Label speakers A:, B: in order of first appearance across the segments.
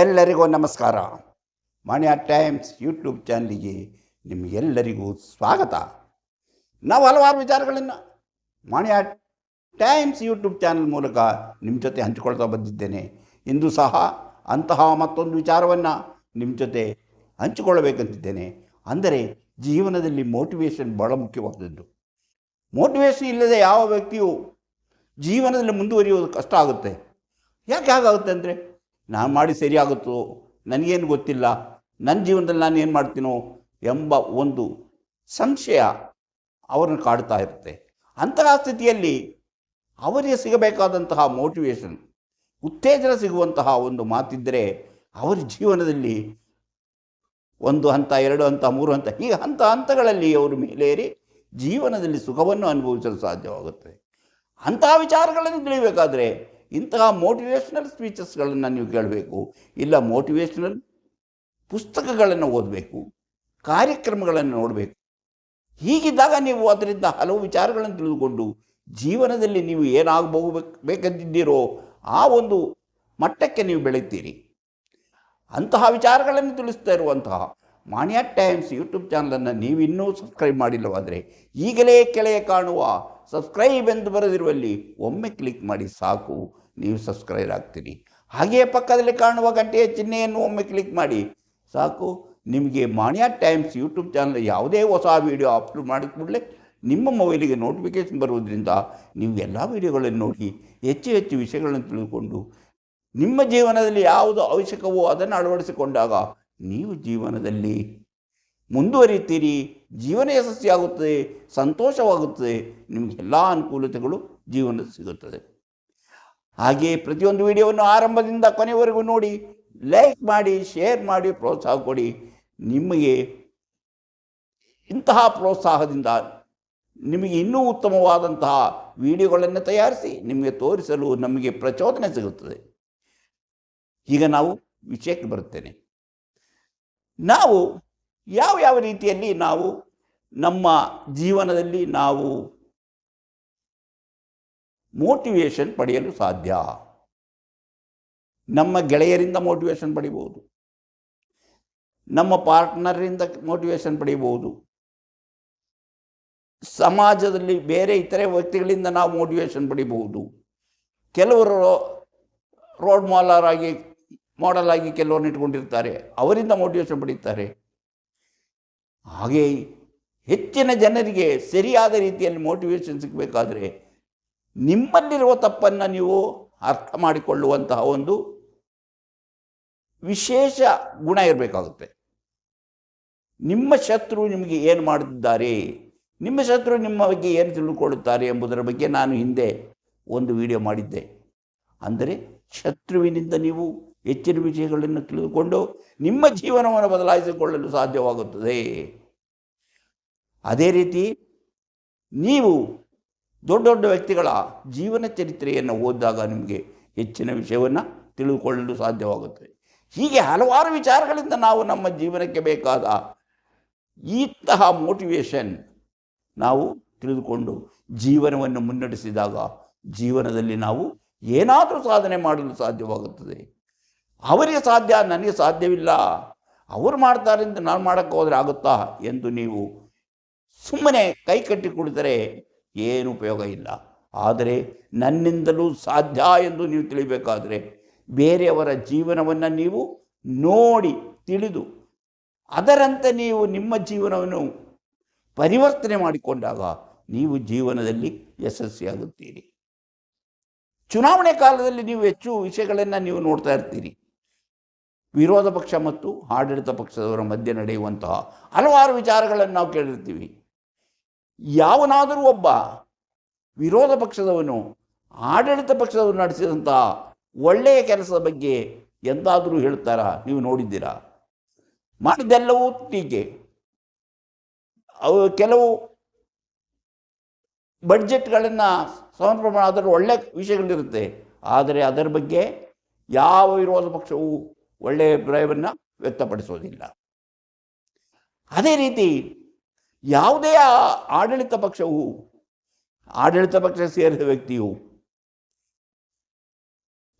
A: ಎಲ್ಲರಿಗೂ ನಮಸ್ಕಾರ. ಮಾಣ್ಯ times YouTube ಚಾನಲಿಗೆ ನಿಮಗೆಲ್ಲರಿಗೂ ಸ್ವಾಗತ. ನಾವು ಹಲವಾರು ವಿಚಾರಗಳನ್ನು ಮಾಣ್ಯ ಟೈಮ್ಸ್ ಯೂಟ್ಯೂಬ್ ಚಾನಲ್ ಮೂಲಕ ನಿಮ್ಮ ಜೊತೆ ಹಂಚಿಕೊಳ್ತಾ ಬಂದಿದ್ದೇನೆ. ಇಂದು ಸಹ ಅಂತಹ ಮತ್ತೊಂದು ವಿಚಾರವನ್ನು ನಿಮ್ಮ ಜೊತೆ ಹಂಚಿಕೊಳ್ಳಬೇಕಂತಿದ್ದೇನೆ. ಅಂದರೆ ಜೀವನದಲ್ಲಿ ಮೋಟಿವೇಶನ್ ಭಾಳ ಮುಖ್ಯವಾದದ್ದು. ಮೋಟಿವೇಶನ್ ಇಲ್ಲದೆ ಯಾವ ವ್ಯಕ್ತಿಯು ಜೀವನದಲ್ಲಿ ಮುಂದುವರಿಯೋದು ಕಷ್ಟ ಆಗುತ್ತೆ. ಯಾಕೆ ಹಾಗಾಗುತ್ತೆ ಅಂದರೆ ನಾನು ಮಾಡಿ ಸರಿಯಾಗುತ್ತೋ ನನಗೇನು ಗೊತ್ತಿಲ್ಲ. ನನ್ನ ಜೀವನದಲ್ಲಿ ನಾನು ಏನು ಮಾಡ್ತೀನೋ ಎಂಬ ಒಂದು ಸಂಶಯ ಅವರನ್ನು ಕಾಡ್ತಾ ಇರುತ್ತೆ. ಅಂತಹ ಸ್ಥಿತಿಯಲ್ಲಿ ಅವರಿಗೆ ಸಿಗಬೇಕಾದಂತಹ ಮೋಟಿವೇಶನ್ ಉತ್ತೇಜನ ಸಿಗುವಂತಹ ಒಂದು ಮಾತಿದ್ದರೆ ಅವರ ಜೀವನದಲ್ಲಿ ಒಂದು ಹಂತ, ಎರಡು ಹಂತ, ಮೂರು ಹಂತ ಹೀಗೆ ಹಂತ ಹಂತಗಳಲ್ಲಿ ಅವರು ಮೇಲೇರಿ ಜೀವನದಲ್ಲಿ ಸುಖವನ್ನು ಅನುಭವಿಸಲು ಸಾಧ್ಯವಾಗುತ್ತದೆ ಅಂತಹ ವಿಚಾರಗಳನ್ನು ತಿಳಿಯಬೇಕಾದ್ರೆ ಇಂತಹ ಮೋಟಿವೇಶ್ನಲ್ ಸ್ಪೀಚಸ್ಗಳನ್ನು ನೀವು ಕೇಳಬೇಕು, ಇಲ್ಲ ಮೋಟಿವೇಶ್ನಲ್ ಪುಸ್ತಕಗಳನ್ನು ಓದಬೇಕು, ಕಾರ್ಯಕ್ರಮಗಳನ್ನು ನೋಡಬೇಕು. ಹೀಗಿದ್ದಾಗ ನೀವು ಅದರಿಂದ ಹಲವು ವಿಚಾರಗಳನ್ನು ತಿಳಿದುಕೊಂಡು ಜೀವನದಲ್ಲಿ ನೀವು ಏನಾಗಬಹುದು ಬೇಕಂತಿದ್ದೀರೋ ಆ ಒಂದು ಮಟ್ಟಕ್ಕೆ ನೀವು ಬೆಳೀತೀರಿ ಅಂತಹ ವಿಚಾರಗಳನ್ನು ತಿಳಿಸ್ತಾ ಇರುವಂತಹ ಮಾನ್ಯ ಟೈಮ್ಸ್ ಯೂಟ್ಯೂಬ್ ಚಾನಲನ್ನು ನೀವು ಇನ್ನೂ ಸಬ್ಸ್ಕ್ರೈಬ್ ಮಾಡಿಲ್ಲವಾದರೆ ಈಗಲೇ ಕೆಳಗೆ ಕಾಣುವ ಸಬ್ಸ್ಕ್ರೈಬ್ ಎಂದು ಬರೆದಿರುವಲ್ಲಿ ಒಮ್ಮೆ ಕ್ಲಿಕ್ ಮಾಡಿ ಸಾಕು. ನೀವು ಸಬ್ಸ್ಕ್ರೈಬ್ ಆಗ್ತೀರಿ. ಹಾಗೆಯೇ ಪಕ್ಕದಲ್ಲಿ ಕಾಣುವ ಗಂಟೆಯ ಚಿಹ್ನೆಯನ್ನು ಒಮ್ಮೆ ಕ್ಲಿಕ್ ಮಾಡಿ. ಸಾಕು. ನಿಮಗೆ ಮಾಣಿಯಾ ಟೈಮ್ಸ್ ಯೂಟ್ಯೂಬ್ ಚಾನಲ್ ಯಾವುದೇ ಹೊಸ ವೀಡಿಯೋ ಅಪ್ಲೋಡ್ ಮಾಡಿದ ಕೂಡಲೇ ನಿಮ್ಮ ಮೊಬೈಲಿಗೆ ನೋಟಿಫಿಕೇಶನ್ ಬರುವುದರಿಂದ ನೀವು ಎಲ್ಲ ವೀಡಿಯೋಗಳನ್ನು ನೋಡಿ, ಹೆಚ್ಚು ಹೆಚ್ಚು ವಿಷಯಗಳನ್ನು ತಿಳಿದುಕೊಂಡು ನಿಮ್ಮ ಜೀವನದಲ್ಲಿ ಯಾವುದು ಅವಶ್ಯಕವೋ ಅದನ್ನು ಅಳವಡಿಸಿಕೊಂಡಾಗ ನೀವು ಜೀವನದಲ್ಲಿ ಮುಂದುವರಿತೀರಿ. ಜೀವನ ಯಶಸ್ವಿಯಾಗುತ್ತದೆ, ಸಂತೋಷವಾಗುತ್ತದೆ. ನಿಮಗೆಲ್ಲ ಅನುಕೂಲತೆಗಳು ಜೀವನ ಸಿಗುತ್ತದೆ. ಹಾಗೆಯೇ ಪ್ರತಿಯೊಂದು ವಿಡಿಯೋವನ್ನು ಆರಂಭದಿಂದ ಕೊನೆವರೆಗೂ ನೋಡಿ ಲೈಕ್ ಮಾಡಿ ಶೇರ್ ಮಾಡಿ, ಪ್ರೋತ್ಸಾಹ ಕೊಡಿ. ನಿಮಗೆ ಇಂತಹ ಪ್ರೋತ್ಸಾಹದಿಂದ ನಿಮಗೆ ಇನ್ನೂ ಉತ್ತಮವಾದಂತಹ ವಿಡಿಯೋಗಳನ್ನು ತಯಾರಿಸಿ ನಿಮಗೆ ತೋರಿಸಲು ನಮಗೆ ಪ್ರಚೋದನೆ ಸಿಗುತ್ತದೆ. ಈಗ ನಾವು ವಿಷಯಕ್ಕೆ ಬರುತ್ತೇನೆ. ನಾವು ಯಾವ ಯಾವ ರೀತಿಯಲ್ಲಿ ನಾವು ನಮ್ಮ ಜೀವನದಲ್ಲಿ ನಾವು ಮೋಟಿವೇಶನ್ ಪಡೆಯಲು ಸಾಧ್ಯ. ನಮ್ಮ ಗೆಳೆಯರಿಂದ ಮೋಟಿವೇಶನ್ ಪಡಿಬೋದು. ನಮ್ಮ ಪಾರ್ಟ್ನರಿಂದ ಮೋಟಿವೇಶನ್ ಪಡೆಯಬಹುದು ಸಮಾಜದಲ್ಲಿ ಬೇರೆ ಇತರೆ ವ್ಯಕ್ತಿಗಳಿಂದ ನಾವು ಮೋಟಿವೇಶನ್ ಪಡಿಬಹುದು ಕೆಲವರು ರೋಡ್ ಮಾಲರ್ ಆಗಿ ಮಾಡಲ್ ಆಗಿ ಕೆಲವರು ಇಟ್ಕೊಂಡಿರ್ತಾರೆ. ಅವರಿಂದ ಮೋಟಿವೇಶನ್ ಪಡೀತಾರೆ. ಹಾಗೆ ಹೆಚ್ಚಿನ ಜನರಿಗೆ ಸರಿಯಾದ ರೀತಿಯಲ್ಲಿ ಮೋಟಿವೇಶನ್ ಸಿಗಬೇಕಾದ್ರೆ ನಿಮ್ಮಲ್ಲಿರುವ ತಪ್ಪನ್ನು ನೀವು ಅರ್ಥ ಮಾಡಿಕೊಳ್ಳುವಂತಹ ಒಂದು ವಿಶೇಷ ಗುಣ ಇರಬೇಕಾಗುತ್ತೆ. ನಿಮ್ಮ ಶತ್ರು ನಿಮಗೆ ಏನು ಮಾಡುತ್ತಿದ್ದಾರೆ ನಿಮ್ಮ ಶತ್ರು ನಿಮ್ಮ ಬಗ್ಗೆ ಏನು ತಿಳಿದುಕೊಳ್ಳುತ್ತಾರೆ ಎಂಬುದರ ಬಗ್ಗೆ ನಾನು ಹಿಂದೆ ಒಂದು ವಿಡಿಯೋ ಮಾಡಿದ್ದೆ. ಅಂದರೆ ಶತ್ರುವಿನಿಂದ ನೀವು ಹೆಚ್ಚಿನ ವಿಷಯಗಳನ್ನು ತಿಳಿದುಕೊಂಡು ನಿಮ್ಮ ಜೀವನವನ್ನು ಬದಲಾಯಿಸಿಕೊಳ್ಳಲು ಸಾಧ್ಯವಾಗುತ್ತದೆ. ಅದೇ ರೀತಿ ನೀವು ದೊಡ್ಡ ದೊಡ್ಡ ವ್ಯಕ್ತಿಗಳ ಜೀವನ ಚರಿತ್ರೆಯನ್ನು ಓದಿದಾಗ ನಿಮಗೆ ಹೆಚ್ಚಿನ ವಿಷಯವನ್ನು ತಿಳಿದುಕೊಳ್ಳಲು ಸಾಧ್ಯವಾಗುತ್ತದೆ. ಹೀಗೆ ಹಲವಾರು ವಿಚಾರಗಳಿಂದ ನಾವು ನಮ್ಮ ಜೀವನಕ್ಕೆ ಬೇಕಾದ ಇಂತಹ ಮೋಟಿವೇಶನ್ ನಾವು ತಿಳಿದುಕೊಂಡು ಜೀವನವನ್ನು ಮುನ್ನಡೆಸಿದಾಗ ಜೀವನದಲ್ಲಿ ನಾವು ಏನಾದರೂ ಸಾಧನೆ ಮಾಡಲು ಸಾಧ್ಯವಾಗುತ್ತದೆ. ಅವರಿಗೆ ಸಾಧ್ಯ, ನನಗೆ ಸಾಧ್ಯವಿಲ್ಲ, ಅವರು ಮಾಡ್ತಾರೆ ಅಂತ ನಾನು ಮಾಡೋಕ್ಕೆ ಹೋದರೆ ಆಗುತ್ತಾ ಎಂದು ನೀವು ಸುಮ್ಮನೆ ಕೈ ಕಟ್ಟಿ ಕುಳಿತರೆ ಏನು ಉಪಯೋಗ ಇಲ್ಲ. ಆದರೆ ನನ್ನಿಂದಲೂ ಸಾಧ್ಯ ಎಂದು ನೀವು ತಿಳಿಬೇಕಾದರೆ ಬೇರೆಯವರ ಜೀವನವನ್ನು ನೀವು ನೋಡಿ, ತಿಳಿದು, ಅದರಂತೆ ನೀವು ನಿಮ್ಮ ಜೀವನವನ್ನು ಪರಿವರ್ತನೆ ಮಾಡಿಕೊಂಡಾಗ ನೀವು ಜೀವನದಲ್ಲಿ ಯಶಸ್ವಿಯಾಗುತ್ತೀರಿ ಚುನಾವಣೆ ಕಾಲದಲ್ಲಿ ನೀವು ಹೆಚ್ಚು ವಿಷಯಗಳನ್ನು ನೀವು ನೋಡ್ತಾ ಇರ್ತೀರಿ. ವಿರೋಧ ಪಕ್ಷ ಮತ್ತು ಆಡಳಿತ ಪಕ್ಷದವರ ಮಧ್ಯೆ ನಡೆಯುವಂತಹ ಹಲವಾರು ವಿಚಾರಗಳನ್ನು ನಾವು ಕೇಳಿರ್ತೀವಿ. ಯಾವನಾದರೂ ಒಬ್ಬ ವಿರೋಧ ಪಕ್ಷದವನು, ಆಡಳಿತ ಪಕ್ಷದವರು ನಡೆಸಿದಂಥ ಒಳ್ಳೆಯ ಕೆಲಸದ ಬಗ್ಗೆ ಎಂದಾದರೂ ಹೇಳ್ತಾರಾ? ನೀವು ನೋಡಿದ್ದೀರಾ? ಮಾಡಿದ್ದೆಲ್ಲವೂ ಟೀಕೆ. ಅವು ಕೆಲವು ಬಡ್ಜೆಟ್ಗಳನ್ನು ಸಮರ್ಪಣೆ ಅದರ ಒಳ್ಳೆಯ ವಿಷಯಗಳಿರುತ್ತೆ. ಆದರೆ ಅದರ ಬಗ್ಗೆ ಯಾವ ವಿರೋಧ ಪಕ್ಷವು ಒಳ್ಳೆಯ ಅಭಿಪ್ರಾಯವನ್ನು ವ್ಯಕ್ತಪಡಿಸೋದಿಲ್ಲ. ಅದೇ ರೀತಿ ಯಾವುದೇ ಆಡಳಿತ ಪಕ್ಷವು, ಆಡಳಿತ ಪಕ್ಷ ಸೇರಿದ ವ್ಯಕ್ತಿಯು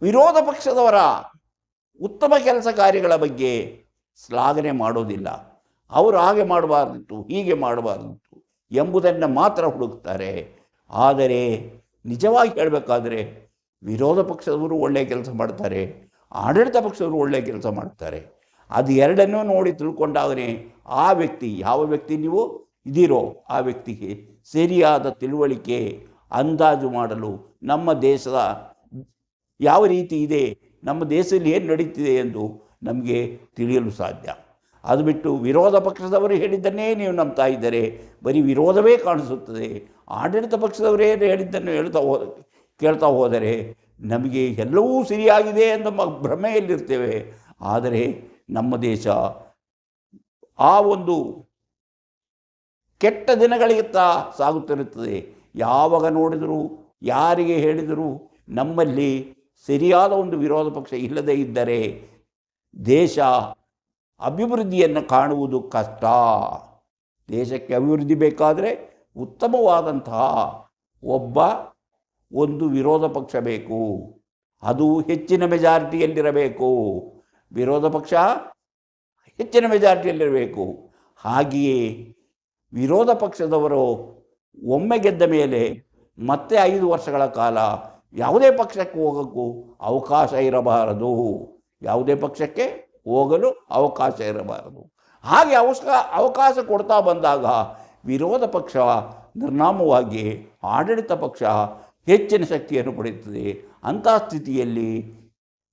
A: ವಿರೋಧ ಪಕ್ಷದವರ ಉತ್ತಮ ಕೆಲಸ ಕಾರ್ಯಗಳ ಬಗ್ಗೆ ಶ್ಲಾಘನೆ ಮಾಡೋದಿಲ್ಲ. ಅವರು ಹಾಗೆ ಮಾಡಬಾರ್ದಿತ್ತು, ಹೀಗೆ ಮಾಡಬಾರ್ದಿತ್ತು ಎಂಬುದನ್ನು ಮಾತ್ರ ಹುಡುಕ್ತಾರೆ. ಆದರೆ ನಿಜವಾಗಿ ಹೇಳಬೇಕಾದ್ರೆ ವಿರೋಧ ಪಕ್ಷದವರು ಒಳ್ಳೆಯ ಕೆಲಸ ಮಾಡ್ತಾರೆ, ಆಡಳಿತ ಪಕ್ಷದವರು ಒಳ್ಳೆಯ ಕೆಲಸ ಮಾಡ್ತಾರೆ. ಅದು ಎರಡನ್ನೂ ನೋಡಿ ತಿಳ್ಕೊಂಡಾಗನೇ ಆ ವ್ಯಕ್ತಿ, ಯಾವ ವ್ಯಕ್ತಿ ನೀವು? ಇದ್ದೀರೋ ಆ ವ್ಯಕ್ತಿಗೆ ಸರಿಯಾದ ತಿಳುವಳಿಕೆ ಅಂದಾಜು ಮಾಡಲು ನಮ್ಮ ದೇಶದ ಯಾವ ರೀತಿ ಇದೆ, ನಮ್ಮ ದೇಶದಲ್ಲಿ ಏನು ನಡೀತಿದೆ ಎಂದು ನಮಗೆ ತಿಳಿಯಲು ಸಾಧ್ಯ. ಅದು ಬಿಟ್ಟು ವಿರೋಧ ಪಕ್ಷದವರು ಹೇಳಿದ್ದನ್ನೇ ನೀವು ನಂಬ್ತಾ ಇದ್ದರೆ, ಬರೀ ವಿರೋಧವೇ ಕಾಣಿಸುತ್ತದೆ. ಆಡಳಿತ ಪಕ್ಷದವರೇ ಹೇಳಿದ್ದನ್ನು ಹೇಳ್ತಾ ಹೋ, ಕೇಳ್ತಾ ಹೋದರೆ ನಮಗೆ ಎಲ್ಲವೂ ಸರಿಯಾಗಿದೆ ಎಂಬ ಭ್ರಮೆಯಲ್ಲಿರ್ತೇವೆ. ಆದರೆ ನಮ್ಮ ದೇಶ ಆ ಒಂದು ಕೆಟ್ಟ ದಿನಗಳಿಗಿಂತ ಸಾಗುತ್ತಿರುತ್ತದೆ. ಯಾವಾಗ ನೋಡಿದರೂ, ಯಾರಿಗೆ ಹೇಳಿದರೂ ನಮ್ಮಲ್ಲಿ ಸರಿಯಾದ ಒಂದು ವಿರೋಧ ಪಕ್ಷ ಇಲ್ಲದೇ ಇದ್ದರೆ ದೇಶ ಅಭಿವೃದ್ಧಿಯನ್ನು ಕಾಣುವುದು ಕಷ್ಟ. ದೇಶಕ್ಕೆ ಅಭಿವೃದ್ಧಿ ಬೇಕಾದರೆ ಉತ್ತಮವಾದಂತಹ ಒಬ್ಬ ಒಂದು ವಿರೋಧ ಪಕ್ಷ ಬೇಕು. ಅದು ಹೆಚ್ಚಿನ ಮೆಜಾರಿಟಿಯಲ್ಲಿರಬೇಕು. ವಿರೋಧ ಪಕ್ಷ ಹೆಚ್ಚಿನ ಮೆಜಾರಿಟಿಯಲ್ಲಿರಬೇಕು. ಹಾಗೆಯೇ ವಿರೋಧ ಪಕ್ಷದವರು ಒಮ್ಮೆ ಗೆದ್ದ ಮೇಲೆ ಮತ್ತೆ ಐದು ವರ್ಷಗಳ ಕಾಲ ಯಾವುದೇ ಪಕ್ಷಕ್ಕೆ ಹೋಗೋಕ್ಕೂ ಅವಕಾಶ ಇರಬಾರದು. ಯಾವುದೇ ಪಕ್ಷಕ್ಕೆ ಹೋಗಲು ಅವಕಾಶ ಇರಬಾರದು. ಹಾಗೆ ಅವಶ್ಯ ಅವಕಾಶ ಕೊಡ್ತಾ ಬಂದಾಗ ವಿರೋಧ ಪಕ್ಷ ನಿರ್ನಾಮವಾಗಿ ಆಡಳಿತ ಪಕ್ಷ ಹೆಚ್ಚಿನ ಶಕ್ತಿಯನ್ನು ಪಡೆಯುತ್ತದೆ. ಅಂತಹ ಸ್ಥಿತಿಯಲ್ಲಿ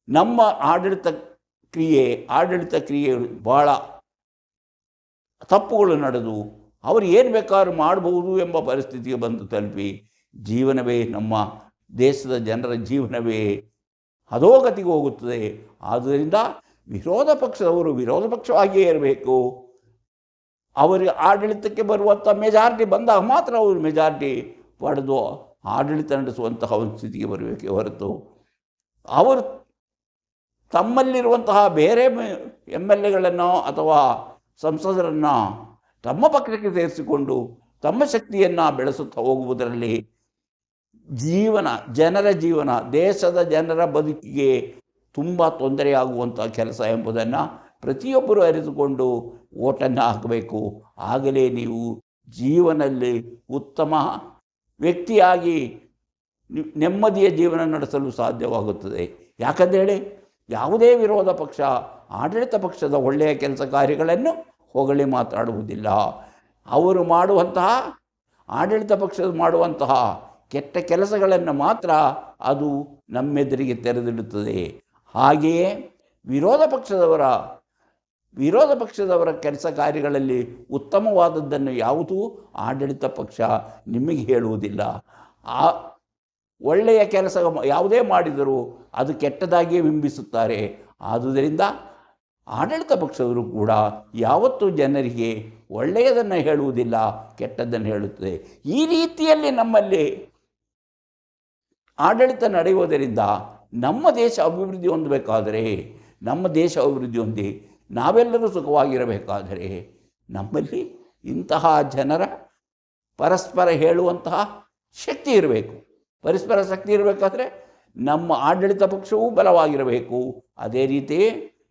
A: ನಮ್ಮ ಆಡಳಿತ ಕ್ರಿಯೆ ಆಡಳಿತ ಕ್ರಿಯೆ ಭಾಳ ತಪ್ಪುಗಳು ನಡೆದು ಅವರು ಏನು ಬೇಕಾದ್ರೂ ಮಾಡಬಹುದು ಎಂಬ ಪರಿಸ್ಥಿತಿಗೆ ಬಂದು ತಲುಪಿ ಜೀವನವೇ ನಮ್ಮ ದೇಶದ ಜನರ ಜೀವನವೇ ಅಧೋಗತಿಗೆ ಹೋಗುತ್ತದೆ. ಆದ್ದರಿಂದ ವಿರೋಧ ಪಕ್ಷದವರು ವಿರೋಧ ಪಕ್ಷವಾಗಿಯೇ ಇರಬೇಕು. ಅವರಿಗೆ ಆಡಳಿತಕ್ಕೆ ಬರುವಂಥ ಮೆಜಾರಿಟಿ ಬಂದಾಗ ಮಾತ್ರ ಅವರು ಮೆಜಾರಿಟಿ ಪಡೆದು ಆಡಳಿತ ನಡೆಸುವಂತಹ ಒಂದು ಸ್ಥಿತಿಗೆ ಬರಬೇಕೇ ಹೊರತು ಅವರು ತಮ್ಮಲ್ಲಿರುವಂತಹ ಬೇರೆ ಎಂ ಎಲ್ ಎಗಳನ್ನು ಅಥವಾ ಸಂಸದರನ್ನು ತಮ್ಮ ಪಕ್ಷಕ್ಕೆ ಸೇರಿಸಿಕೊಂಡು ತಮ್ಮ ಶಕ್ತಿಯನ್ನು ಬೆಳೆಸುತ್ತಾ ಹೋಗುವುದರಲ್ಲಿ ಜೀವನ, ಜನರ ಜೀವನ, ದೇಶದ ಜನರ ಬದುಕಿಗೆ ತುಂಬ ತೊಂದರೆಯಾಗುವಂಥ ಕೆಲಸ ಎಂಬುದನ್ನು ಪ್ರತಿಯೊಬ್ಬರು ಅರಿತುಕೊಂಡು ಓಟನ್ನು ಹಾಕಬೇಕು. ಆಗಲೇ ನೀವು ಜೀವನದಲ್ಲಿ ಉತ್ತಮ ವ್ಯಕ್ತಿಯಾಗಿ ನೆಮ್ಮದಿಯ ಜೀವನ ನಡೆಸಲು ಸಾಧ್ಯವಾಗುತ್ತದೆ. ಯಾಕಂದೇಳಿ ಯಾವುದೇ ವಿರೋಧ ಪಕ್ಷ, ಆಡಳಿತ ಪಕ್ಷದ ಒಳ್ಳೆಯ ಕೆಲಸ ಕಾರ್ಯಗಳನ್ನು ಹೊಗಳಿ ಮಾತಾಡುವುದಿಲ್ಲ. ಅವರು ಮಾಡುವಂತಹ, ಆಡಳಿತ ಪಕ್ಷದ ಮಾಡುವಂತಹ ಕೆಟ್ಟ ಕೆಲಸಗಳನ್ನು ಮಾತ್ರ ಅದು ನಮ್ಮೆದುರಿಗೆ ತೆರೆದಿಡುತ್ತದೆ. ಹಾಗೆಯೇ ವಿರೋಧ ಪಕ್ಷದವರ ವಿರೋಧ ಪಕ್ಷದವರ ಕೆಲಸ ಕಾರ್ಯಗಳಲ್ಲಿ ಉತ್ತಮವಾದದ್ದನ್ನು ಯಾವುದೂ? ಆಡಳಿತ ಪಕ್ಷ ನಿಮಗೆ ಹೇಳುವುದಿಲ್ಲ. ಆ ಒಳ್ಳೆಯ ಕೆಲಸ ಯಾವುದೇ ಮಾಡಿದರೂ ಅದು ಕೆಟ್ಟದಾಗಿಯೇ ಬಿಂಬಿಸುತ್ತಾರೆ. ಆದುದರಿಂದ ಆಡಳಿತ ಪಕ್ಷದವರು ಕೂಡ ಯಾವತ್ತೂ ಜನರಿಗೆ ಒಳ್ಳೆಯದನ್ನು ಹೇಳುವುದಿಲ್ಲ, ಕೆಟ್ಟದ್ದನ್ನು ಹೇಳುತ್ತದೆ. ಈ ರೀತಿಯಲ್ಲಿ ನಮ್ಮಲ್ಲಿ ಆಡಳಿತ ನಡೆಯುವುದರಿಂದ ನಮ್ಮ ದೇಶ ಅಭಿವೃದ್ಧಿ ಹೊಂದಬೇಕಾದರೆ, ನಮ್ಮ ದೇಶ ಅಭಿವೃದ್ಧಿ ಹೊಂದಿ ನಾವೆಲ್ಲರೂ ಸುಖವಾಗಿರಬೇಕಾದರೆ ನಮ್ಮಲ್ಲಿ ಇಂತಹ ಜನರ ಪರಸ್ಪರ ಹೇಳುವಂತಹ ಶಕ್ತಿ ಇರಬೇಕು. ಪರಸ್ಪರ ಶಕ್ತಿ ಇರಬೇಕಾದ್ರೆ ನಮ್ಮ ಆಡಳಿತ ಪಕ್ಷವೂ ಬಲವಾಗಿರಬೇಕು. ಅದೇ ರೀತಿ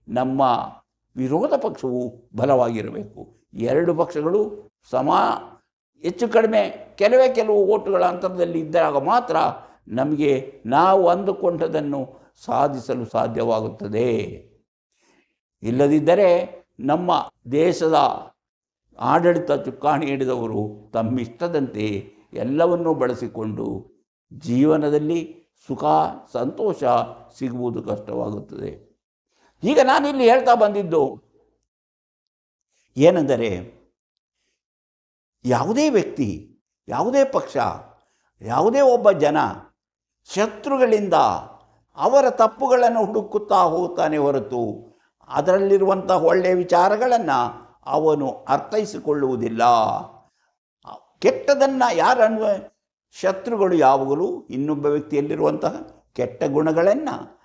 A: ನಮ್ಮ ವಿರೋಧ ಪಕ್ಷವು ಬಲವಾಗಿರಬೇಕು. ಎರಡು ಪಕ್ಷಗಳು ಸಮ, ಹೆಚ್ಚು ಕಡಿಮೆ, ಕೆಲವೇ ಕೆಲವು ಓಟುಗಳ ಅಂತರದಲ್ಲಿ ಇದ್ದಾಗ ಮಾತ್ರ ನಮಗೆ ನಾವು ಅಂದುಕೊಂಡದನ್ನು ಸಾಧಿಸಲು ಸಾಧ್ಯವಾಗುತ್ತದೆ. ಇಲ್ಲದಿದ್ದರೆ ನಮ್ಮ ದೇಶದ ಆಡಳಿತ ಚುಕ್ಕಾಣಿ ಹಿಡಿದವರು ತಮ್ಮಿಷ್ಟದಂತೆ ಎಲ್ಲವನ್ನೂ ಬಳಸಿಕೊಂಡು ಜೀವನದಲ್ಲಿ ಸುಖ, ಸಂತೋಷ ಸಿಗುವುದು ಕಷ್ಟವಾಗುತ್ತದೆ. ಈಗ ನಾನಿಲ್ಲಿ ಹೇಳ್ತಾ ಬಂದಿದ್ದು ಏನೆಂದರೆ, ಯಾವುದೇ ವ್ಯಕ್ತಿ, ಯಾವುದೇ ಪಕ್ಷ, ಯಾವುದೇ ಒಬ್ಬ ಜನ ಶತ್ರುಗಳಿಂದ ಅವರ ತಪ್ಪುಗಳನ್ನು ಹುಡುಕುತ್ತಾ ಹೋಗುತ್ತಾನೆ ಹೊರತು ಅದರಲ್ಲಿರುವಂಥ ಒಳ್ಳೆಯ ವಿಚಾರಗಳನ್ನು ಅವನು ಅರ್ಥೈಸಿಕೊಳ್ಳುವುದಿಲ್ಲ. ಕೆಟ್ಟದನ್ನು ಯಾರು ಶತ್ರುಗಳು ಯಾವಾಗಲೂ ಇನ್ನೊಬ್ಬ ವ್ಯಕ್ತಿಯಲ್ಲಿರುವಂತಹ ಕೆಟ್ಟ ಗುಣಗಳನ್ನು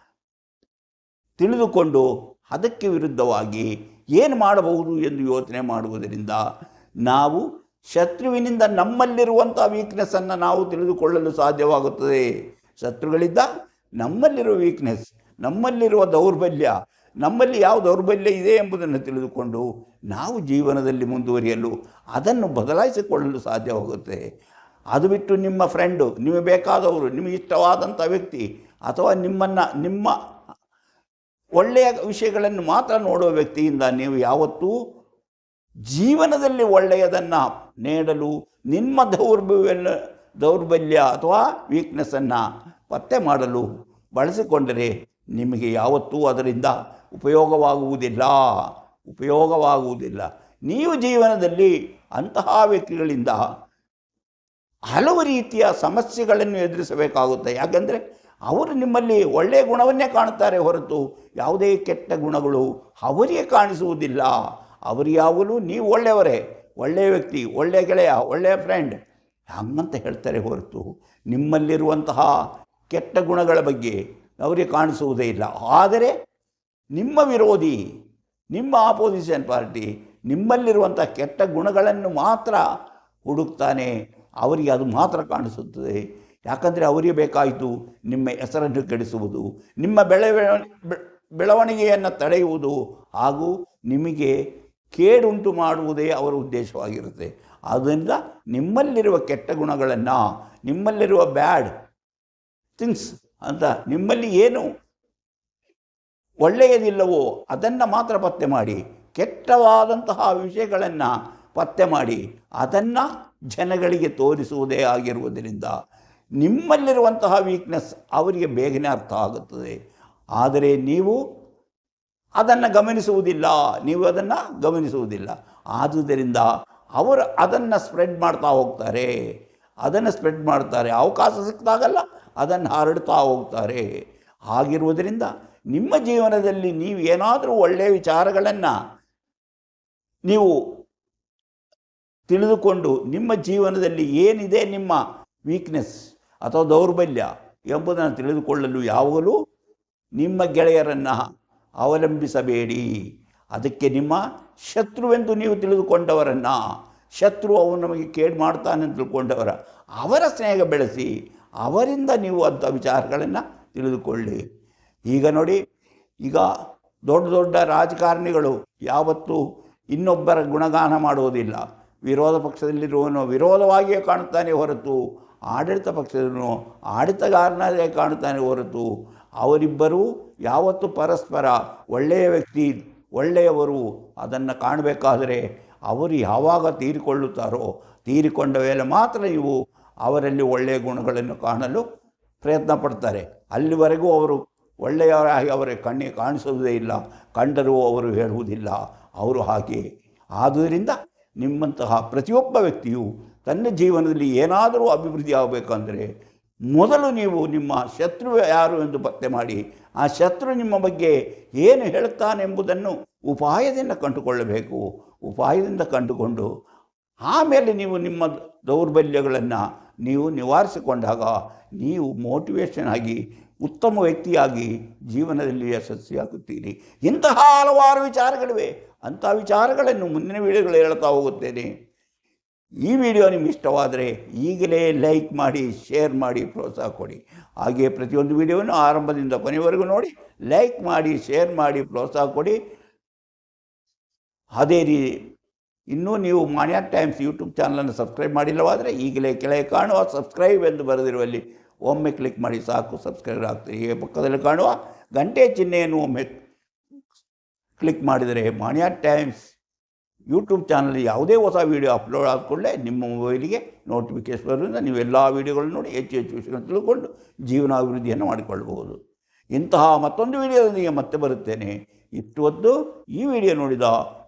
A: ತಿಳಿದುಕೊಂಡು ಅದಕ್ಕೆ ವಿರುದ್ಧವಾಗಿ ಏನು ಮಾಡಬಹುದು ಎಂದು ಯೋಚನೆ ಮಾಡುವುದರಿಂದ ನಾವು ಶತ್ರುವಿನಿಂದ ನಮ್ಮಲ್ಲಿರುವಂಥ ವೀಕ್ನೆಸ್ಸನ್ನು ನಾವು ತಿಳಿದುಕೊಳ್ಳಲು ಸಾಧ್ಯವಾಗುತ್ತದೆ. ಶತ್ರುಗಳಿಂದ ನಮ್ಮಲ್ಲಿರುವ ವೀಕ್ನೆಸ್ ನಮ್ಮಲ್ಲಿರುವ ದೌರ್ಬಲ್ಯ, ನಮ್ಮಲ್ಲಿ ಯಾವ ದೌರ್ಬಲ್ಯ ಇದೆ ಎಂಬುದನ್ನು ತಿಳಿದುಕೊಂಡು ನಾವು ಜೀವನದಲ್ಲಿ ಮುಂದುವರಿಯಲು ಅದನ್ನು ಬದಲಾಯಿಸಿಕೊಳ್ಳಲು ಸಾಧ್ಯವಾಗುತ್ತೆ. ಅದು ಬಿಟ್ಟು ನಿಮ್ಮ ಫ್ರೆಂಡು ನಿಮಗೆ ಬೇಕಾದವರು, ನಿಮಗೆ ಇಷ್ಟವಾದಂಥ ವ್ಯಕ್ತಿ ಅಥವಾ ನಿಮ್ಮನ್ನು, ನಿಮ್ಮ ಒಳ್ಳೆಯ ವಿಷಯಗಳನ್ನು ಮಾತ್ರ ನೋಡುವ ವ್ಯಕ್ತಿಯಿಂದ ನೀವು ಯಾವತ್ತೂ ಜೀವನದಲ್ಲಿ ಒಳ್ಳೆಯದನ್ನು ನೀಡಲು ನಿಮ್ಮ ದೌರ್ಬಲ್ಯ ದೌರ್ಬಲ್ಯ ಅಥವಾ ವೀಕ್ನೆಸ್ಸನ್ನು ಪತ್ತೆ ಮಾಡಲು ಬಳಸಿಕೊಂಡರೆ ನಿಮಗೆ ಯಾವತ್ತೂ ಅದರಿಂದ ಉಪಯೋಗವಾಗುವುದಿಲ್ಲ. ಉಪಯೋಗವಾಗುವುದಿಲ್ಲ. ನೀವು ಜೀವನದಲ್ಲಿ ಅಂತಹ ವ್ಯಕ್ತಿಗಳಿಂದ ಹಲವು ರೀತಿಯ ಸಮಸ್ಯೆಗಳನ್ನು ಎದುರಿಸಬೇಕಾಗುತ್ತೆ. ಯಾಕಂದರೆ ಅವರು ನಿಮ್ಮಲ್ಲಿ ಒಳ್ಳೆಯ ಗುಣವನ್ನೇ ಕಾಣುತ್ತಾರೆ ಹೊರತು ಯಾವುದೇ ಕೆಟ್ಟ ಗುಣಗಳು ಅವರಿಗೆ ಕಾಣಿಸುವುದಿಲ್ಲ. ಅವರು ಯಾವಾಗಲೂ ನೀವು ಒಳ್ಳೆಯವರೇ, ಒಳ್ಳೆಯ ವ್ಯಕ್ತಿ, ಒಳ್ಳೆಯ ಗೆಳೆಯ, ಒಳ್ಳೆಯ ಫ್ರೆಂಡ್ ಹಂಗಂತ ಹೇಳ್ತಾರೆ ಹೊರತು ನಿಮ್ಮಲ್ಲಿರುವಂತಹ ಕೆಟ್ಟ ಗುಣಗಳ ಬಗ್ಗೆ ಅವರಿಗೆ ಕಾಣಿಸುವುದೇ ಇಲ್ಲ. ಆದರೆ ನಿಮ್ಮ ವಿರೋಧಿ, ನಿಮ್ಮ ಆಪೋಸಿಷನ್ ಪಾರ್ಟಿ ನಿಮ್ಮಲ್ಲಿರುವಂಥ ಕೆಟ್ಟ ಗುಣಗಳನ್ನು ಮಾತ್ರ ಹುಡುಕ್ತಾನೆ, ಅವರಿಗೆ ಅದು ಮಾತ್ರ ಕಾಣಿಸುತ್ತದೆ. ಯಾಕಂದರೆ ಅವರಿಗೆ ಬೇಕಾಯಿತು ನಿಮ್ಮ ಹೆಸರನ್ನು ಕೆಡಿಸುವುದು, ನಿಮ್ಮ ಬೆಳೆ ಬೆಳವಣಿಗೆಯನ್ನು ತಡೆಯುವುದು ಹಾಗೂ ನಿಮಗೆ ಕೇಡುಂಟು ಮಾಡುವುದೇ ಅವರ ಉದ್ದೇಶವಾಗಿರುತ್ತೆ. ಆದ್ದರಿಂದ ನಿಮ್ಮಲ್ಲಿರುವ ಕೆಟ್ಟ ಗುಣಗಳನ್ನು, ನಿಮ್ಮಲ್ಲಿರುವ ಬ್ಯಾಡ್ ಥಿಂಗ್ಸ್ ಅಂತ ನಿಮ್ಮಲ್ಲಿ ಏನು ಒಳ್ಳೆಯದಿಲ್ಲವೋ ಅದನ್ನು ಮಾತ್ರ ಪತ್ತೆ ಮಾಡಿ, ಕೆಟ್ಟವಾದಂತಹ ವಿಷಯಗಳನ್ನು ಪತ್ತೆ ಮಾಡಿ, ಅದನ್ನು ಜನಗಳಿಗೆ ತೋರಿಸುವುದೇ ಆಗಿರುವುದರಿಂದ ನಿಮ್ಮಲ್ಲಿರುವಂತಹ ವೀಕ್ನೆಸ್ ಅವರಿಗೆ ಬೇಗನೆ ಅರ್ಥ ಆಗುತ್ತದೆ. ಆದರೆ ನೀವು ಅದನ್ನು ಗಮನಿಸುವುದಿಲ್ಲ, ನೀವು ಅದನ್ನು ಗಮನಿಸುವುದಿಲ್ಲ. ಆದುದರಿಂದ ಅವರು ಅದನ್ನು ಸ್ಪ್ರೆಡ್ ಮಾಡ್ತಾ ಹೋಗ್ತಾರೆ. ಅದನ್ನು ಸ್ಪ್ರೆಡ್ ಮಾಡ್ತಾರೆ. ಅವಕಾಶ ಸಿಕ್ಕಿದಾಗಲ್ಲ, ಅದನ್ನು ಹರಡ್ತಾ ಹೋಗ್ತಾರೆ. ಹಾಗಿರುವುದರಿಂದ ನಿಮ್ಮ ಜೀವನದಲ್ಲಿ ನೀವು ಏನಾದರೂ ಒಳ್ಳೆಯ ವಿಚಾರಗಳನ್ನು ನೀವು ತಿಳಿದುಕೊಂಡು ನಿಮ್ಮ ಜೀವನದಲ್ಲಿ ಏನಿದೆ ನಿಮ್ಮ ವೀಕ್ನೆಸ್ ಅಥವಾ ದೌರ್ಬಲ್ಯ ಎಂಬುದನ್ನು ತಿಳಿದುಕೊಳ್ಳಲು ಯಾವಾಗಲೂ ನಿಮ್ಮ ಗೆಳೆಯರನ್ನು ಅವಲಂಬಿಸಬೇಡಿ. ಅದಕ್ಕೆ ನಿಮ್ಮ ಶತ್ರುವೆಂದು ನೀವು ತಿಳಿದುಕೊಂಡವರನ್ನು, ಶತ್ರು ಅವನು ನಮಗೆ ಕೇಡು ಮಾಡ್ತಾನೆ ತಿಳ್ಕೊಂಡವರ, ಅವರ ಸ್ನೇಹ ಬೆಳೆಸಿ, ಅವರಿಂದ ನೀವು ಅಂಥ ವಿಚಾರಗಳನ್ನು ತಿಳಿದುಕೊಳ್ಳಿ. ಈಗ ನೋಡಿ, ಈಗ ದೊಡ್ಡ ದೊಡ್ಡ ರಾಜಕಾರಣಿಗಳು ಯಾವತ್ತೂ ಇನ್ನೊಬ್ಬರ ಗುಣಗಾನ ಮಾಡುವುದಿಲ್ಲ. ವಿರೋಧ ಪಕ್ಷದಲ್ಲಿರುವನು ವಿರೋಧವಾಗಿಯೇ ಕಾಣುತ್ತಾನೆ ಹೊರತು ಆಡಳಿತ ಪಕ್ಷದನ್ನು ಆಡಳಿತಗಾರನಾದರೆ ಕಾಣುತ್ತಾನೆ ಹೊರತು ಅವರಿಬ್ಬರೂ ಯಾವತ್ತು ಪರಸ್ಪರ ಒಳ್ಳೆಯ ವ್ಯಕ್ತಿ, ಒಳ್ಳೆಯವರು ಅದನ್ನು ಕಾಣಬೇಕಾದರೆ ಅವರು ಯಾವಾಗ ತೀರಿಕೊಳ್ಳುತ್ತಾರೋ, ತೀರಿಕೊಂಡ ಮೇಲೆ ಮಾತ್ರ ನೀವು ಅವರಲ್ಲಿ ಒಳ್ಳೆಯ ಗುಣಗಳನ್ನು ಕಾಣಲು ಪ್ರಯತ್ನ ಪಡ್ತಾರೆ. ಅಲ್ಲಿವರೆಗೂ ಅವರು ಒಳ್ಳೆಯವರಾಗಿ ಅವರ ಕಣ್ಣಿಗೆ ಕಾಣಿಸುವುದೇ ಇಲ್ಲ, ಕಂಡರೂ ಅವರು ಹೇಳುವುದಿಲ್ಲ. ಅವರು ಹಾಗೆ. ಆದುದರಿಂದ ನಿಮ್ಮಂತಹ ಪ್ರತಿಯೊಬ್ಬ ವ್ಯಕ್ತಿಯು ತನ್ನ ಜೀವನದಲ್ಲಿ ಏನಾದರೂ ಅಭಿವೃದ್ಧಿ ಆಗಬೇಕಂದರೆ ಮೊದಲು ನೀವು ನಿಮ್ಮ ಶತ್ರು ಯಾರು ಎಂದು ಪತ್ತೆ ಮಾಡಿ, ಆ ಶತ್ರು ನಿಮ್ಮ ಬಗ್ಗೆ ಏನು ಹೇಳುತ್ತಾನೆಂಬುದನ್ನು ಉಪಾಯದಿಂದ ಕಂಡುಕೊಳ್ಳಬೇಕು. ಉಪಾಯದಿಂದ ಕಂಡುಕೊಂಡು ಆಮೇಲೆ ನೀವು ನಿಮ್ಮ ದೌರ್ಬಲ್ಯಗಳನ್ನು ನೀವು ನಿವಾರಿಸಿಕೊಂಡಾಗ ನೀವು ಮೋಟಿವೇಶನ್ ಆಗಿ, ಉತ್ತಮ ವ್ಯಕ್ತಿಯಾಗಿ ಜೀವನದಲ್ಲಿ ಯಶಸ್ವಿಯಾಗುತ್ತೀರಿ. ಇಂತಹ ಹಲವಾರು ವಿಚಾರಗಳಿವೆ. ಅಂಥ ವಿಚಾರಗಳನ್ನು ಮುಂದಿನ ವೇಳೆಗಳು ಹೇಳ್ತಾ ಹೋಗುತ್ತೇನೆ. ಈ ವಿಡಿಯೋ ನಿಮ್ಗೆ ಇಷ್ಟವಾದರೆ ಈಗಲೇ ಲೈಕ್ ಮಾಡಿ, ಶೇರ್ ಮಾಡಿ, ಪ್ರೋತ್ಸಾಹ ಕೊಡಿ. ಹಾಗೆ ಪ್ರತಿಯೊಂದು ವಿಡಿಯೋವನ್ನು ಆರಂಭದಿಂದ ಕೊನೆವರೆಗೂ ನೋಡಿ, ಲೈಕ್ ಮಾಡಿ, ಶೇರ್ ಮಾಡಿ, ಪ್ರೋತ್ಸಾಹ ಕೊಡಿ. ಅದೇ ರೀ, ಇನ್ನೂ ನೀವು ಮಾನ್ಯ ಟೈಮ್ಸ್ ಯೂಟ್ಯೂಬ್ ಚಾನಲನ್ನು ಸಬ್ಸ್ಕ್ರೈಬ್ ಮಾಡಿಲ್ಲವಾದರೆ ಈಗಲೇ ಕೆಳಗೆ ಕಾಣುವ ಸಬ್ಸ್ಕ್ರೈಬ್ ಎಂದು ಬರೆದಿರುವಲ್ಲಿ ಒಮ್ಮೆ ಕ್ಲಿಕ್ ಮಾಡಿ, ಸಾಕು ಸಬ್ಸ್ಕ್ರೈಬ್ ಆಗ್ತದೆ. ಹೀಗೆ ಪಕ್ಕದಲ್ಲಿ ಕಾಣುವ ಗಂಟೆ ಚಿಹ್ನೆಯನ್ನು ಒಮ್ಮೆ ಕ್ಲಿಕ್ ಮಾಡಿದರೆ ಮಾನ್ಯ ಟೈಮ್ಸ್ ಯೂಟ್ಯೂಬ್ ಚಾನಲ್ ಯಾವುದೇ ಹೊಸ ವೀಡಿಯೋ ಅಪ್ಲೋಡ್ ಆದ ನಿಮ್ಮ ಮೊಬೈಲಿಗೆ ನೋಟಿಫಿಕೇಶನ್ ಬರೋದ್ರಿಂದ ನೀವು ಎಲ್ಲ ವೀಡಿಯೋಗಳನ್ನು ನೋಡಿ ಹೆಚ್ಚು ಹೆಚ್ಚು ವಿಷಯಗಳನ್ನು ತಿಳ್ಕೊಂಡು ಜೀವನಾಭಿವೃದ್ಧಿಯನ್ನು ಮಾಡಿಕೊಳ್ಳಬಹುದು. ಇಂತಹ ಮತ್ತೊಂದು ವಿಡಿಯೋದೊಂದಿಗೆ ಮತ್ತೆ ಬರುತ್ತೇನೆ. ಇಷ್ಟು ಹೊತ್ತು ಈ ವಿಡಿಯೋ ನೋಡಿದ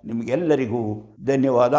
A: ನಿಮಗೆಲ್ಲರಿಗೂ ಧನ್ಯವಾದ.